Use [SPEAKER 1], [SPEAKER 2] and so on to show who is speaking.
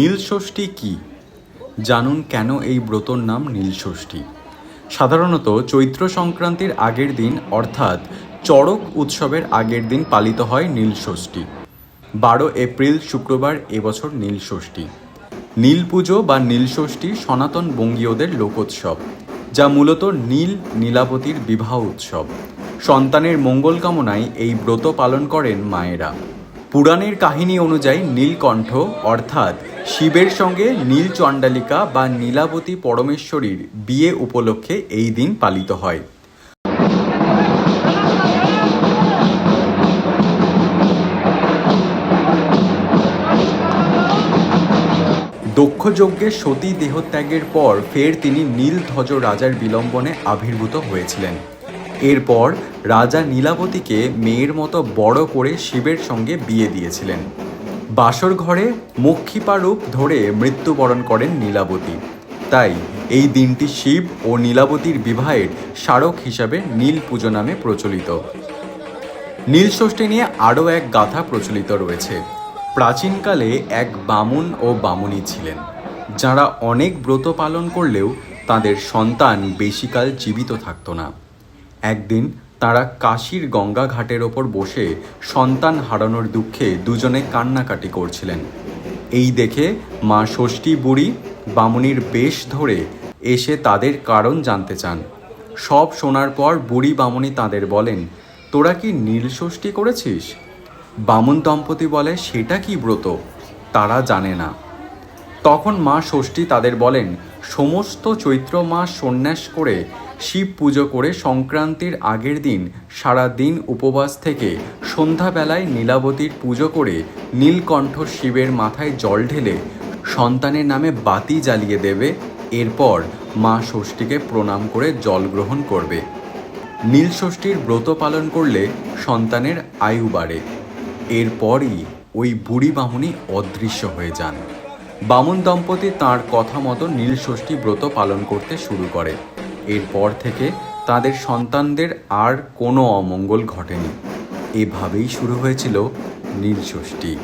[SPEAKER 1] নীলষষ্ঠী কি? জানুন কেন এই ব্রতর নাম নীলষষ্ঠী। সাধারণত চৈত্র সংক্রান্তির আগের দিন, অর্থাৎ চড়ক উৎসবের আগের দিন পালিত হয় নীলষষ্ঠী। বারো এপ্রিল শুক্রবার এবছর নীলষষ্ঠী। নীল পুজো বা নীলষষ্ঠী সনাতন বঙ্গীয়দের লোকোৎসব, যা মূলত নীল নীলাপতির বিবাহ উৎসব। সন্তানের মঙ্গল কামনায় এই ব্রত পালন করেন মায়েরা। পুরাণের কাহিনী অনুযায়ী নীলকণ্ঠ, অর্থাৎ শিবের সঙ্গে নীল চণ্ডালিকা বা নীলাবতী পরমেশ্বরীর বিয়ে উপলক্ষে এই দিন পালিত হয়। দক্ষযজ্ঞে সতী দেহত্যাগের পর ফের তিনি নীলধ্বজ রাজার বিলম্বনে আবির্ভূত হয়েছিলেন। এরপর রাজা নীলাবতীকে মেয়ের মতো বড় করে শিবের সঙ্গে বিয়ে দিয়েছিলেন। বাসর ঘরে মক্ষিপা রূপ ধরে মৃত্যুবরণ করেন নীলাবতী। তাই এই দিনটি শিব ও নীলাবতীর বিবাহের স্মারক হিসাবে নীল পুজো নামে প্রচলিত। নীলষষ্ঠী নিয়ে আরও এক গাথা প্রচলিত রয়েছে। প্রাচীনকালে এক বামুন ও বামুনি ছিলেন, যারা অনেক ব্রত পালন করলেও তাদের সন্তান বেশিকাল জীবিত থাকতো না। একদিন তারা কাশীর গঙ্গা ঘাটের ওপর বসে সন্তান হারানোর দুঃখে দুজনে কান্নাকাটি করছিলেন। এই দেখে মা ষষ্ঠী বুড়ি বামুনির বেশ ধরে এসে তাদের কারণ জানতে চান। সব শোনার পর বুড়ি বামুনি তাদের বলেন, তোরা কি নীল ষষ্ঠী করেছিস? বামুন দম্পতি বলে, সেটা কি ব্রত? তারা জানে না। তখন মা ষষ্ঠী তাদের বলেন, সমস্ত চৈত্র মাস সন্ন্যাস করে শিব পুজো করে সংক্রান্তির আগের দিন সারা দিন উপবাস থেকে সন্ধ্যাবেলায় নীলাবতীর পুজো করে নীলকণ্ঠ শিবের মাথায় জল ঢেলে সন্তানের নামে বাতি জ্বালিয়ে দেবে। এরপর মা ষষ্ঠীকে প্রণাম করে জল গ্রহণ করবে। নীলষষ্ঠীর ব্রত পালন করলে সন্তানের আয়ু বাড়ে। এরপরই ওই বুড়ি বামুনি অদৃশ্য হয়ে যান। বামুন দম্পতি তাঁর কথা মতো নীলষষ্ঠী ব্রত পালন করতে শুরু করে। এরপর থেকে তাদের সন্তানদের আর কোনো অমঙ্গল ঘটেনি। এভাবেই শুরু হয়েছিল নীলষষ্ঠী